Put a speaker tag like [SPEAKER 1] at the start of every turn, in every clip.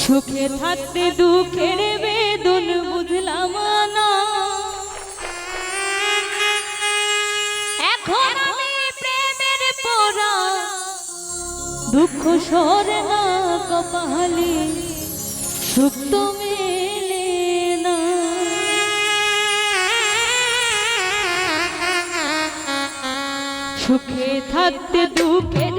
[SPEAKER 1] সুখে থাকতে দুঃখের বেদন বুঝলাম না। এখন প্রেমের পড়া। দুঃখ সরে না কপালে, সুখ তো মেলে না। সুখে থাকতে দুঃখের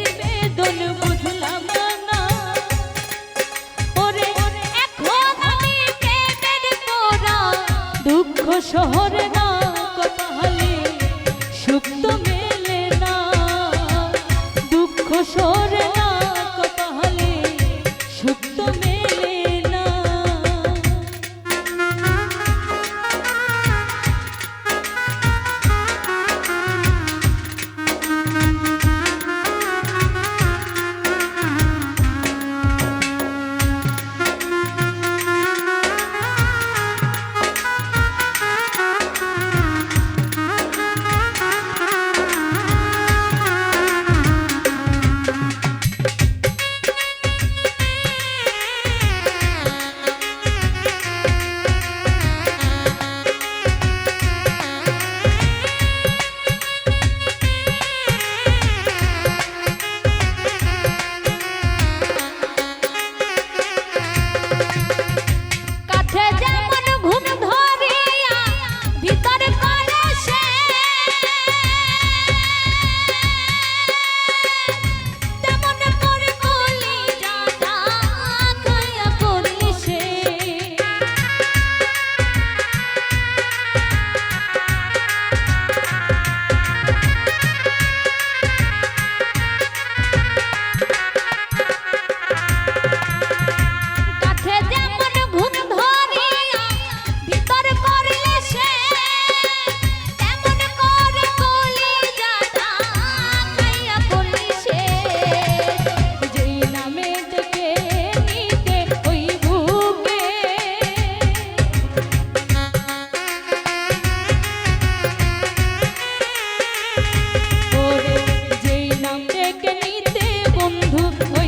[SPEAKER 1] ডেকে নিতে বন্ধু।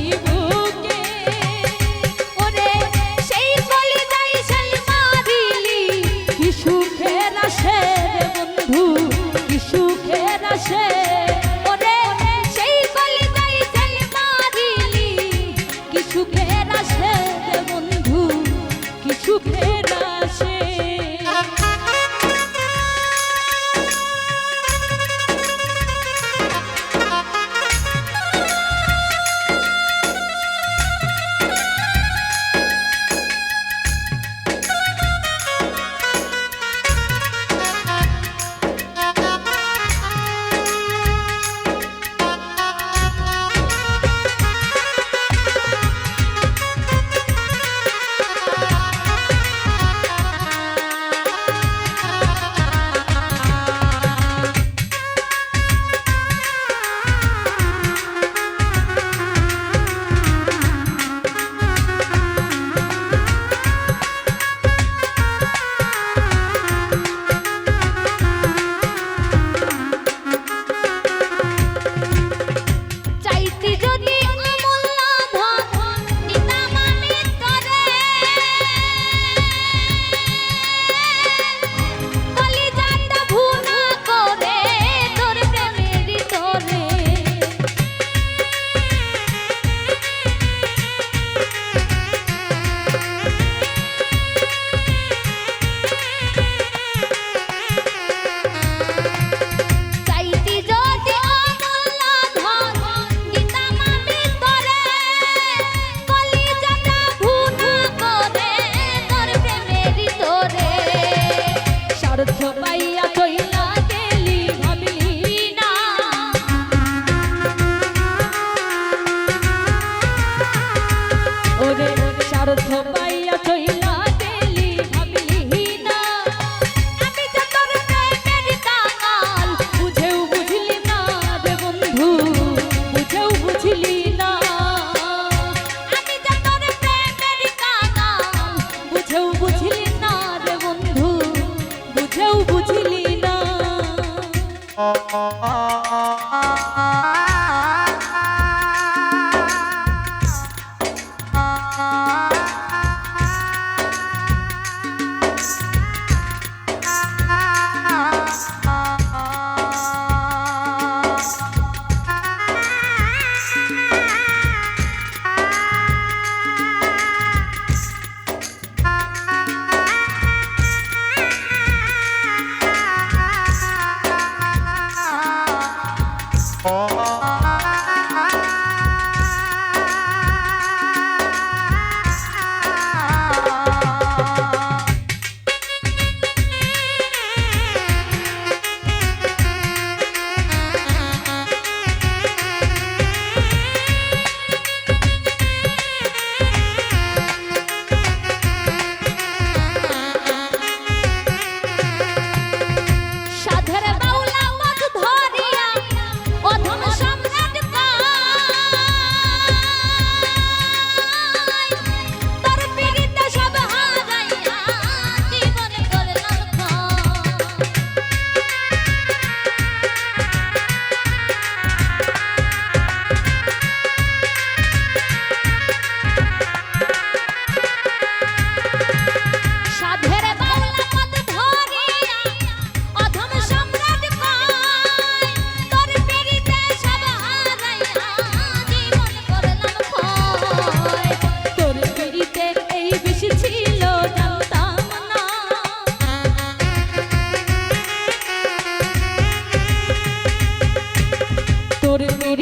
[SPEAKER 1] Bye. Oh.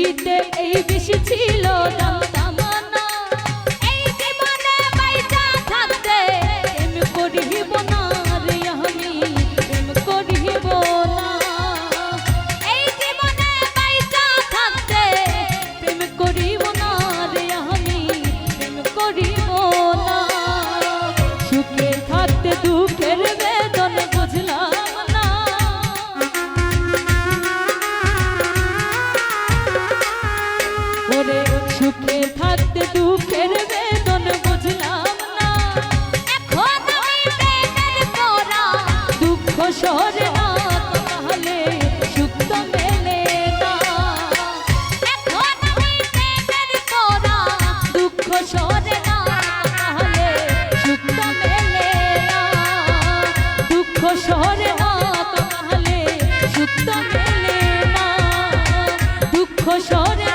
[SPEAKER 1] পৃথিবীতে এই বেশি ছিল না তো দুঃখ সরে